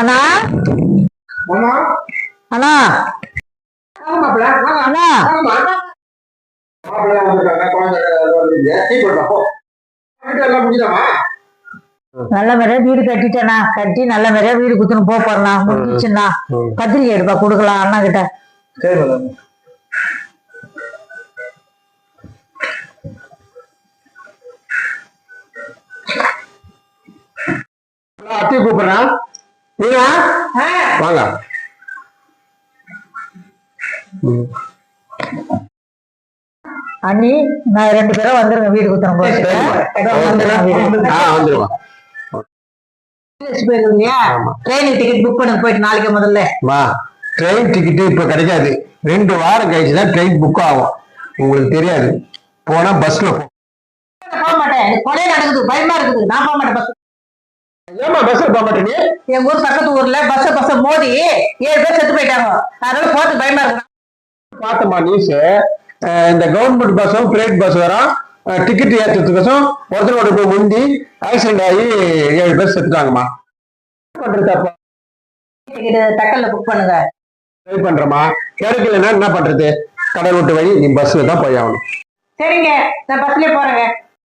அண்ணா? அண்ணா? நல்ல மாதிரியா வீடு கட்டிட்டேண்ணா. கட்டி நல்ல மாதிரியா வீடு குத்துன்னு போறேண்ணா. முடிஞ்சிச்சுண்ணா ம். பத்திரிக்கை எடுப்பா கொடுக்கலாம் அண்ணா கிட்ட சரி மேடம். அத்தி கூப்பிடுறேன் நீங்க வாங்க. அண்ணி நான் ரெண்டு பேரும் வந்துருங்க வீடு குத்துறோம் ஆமா. ட்ரெயின் டிக்கெட் புக் பண்ணுங்க போயிட்டு நாளைக்கு முதல்ல. ட்ரெயின் டிக்கெட் இப்ப கிடைக்காது. ரெண்டு வாரம் கழிச்சு தான் ட்ரெயின் புக் ஆகும். உங்களுக்கு தெரியாது. போனா பஸ்ல போக மாட்டேன். கொலை நடக்குது. பயமா இருக்குது. நான் போக மாட்டேன் பஸ் ஏமா பஸ்ல போக மாட்டேங்க எங்க ஊர் பக்கத்து ஊர்ல பஸ் பஸ் மோதி ஏழு பேர் செத்து போயிட்டாங்க. அதனால போறது பயமா இருக்கு. பார்த்தமா நியூஸ் இந்த கவர்மெண்ட் பஸ்ஸும் பிரைவேட் பஸ் வரும். டிக்கெட் ஏற்றதுக்கோசம் ஒருத்தரோட போய் முந்தி ஆக்சிடென்ட் ஆகி ஏழு பேர் செத்துட்டாங்கம்மா. என்ன பண்றது அப்போ? டிக்கெட் தக்கல்ல புக் பண்ணுங்க. ட்ரை பண்றோமா கிடைக்கலன்னா என்ன பண்றது? கடல் விட்டு வழி நீ பஸ்ல தான் போய் ஆகணும். சரிங்க நான் பஸ்லயே போறேங்க.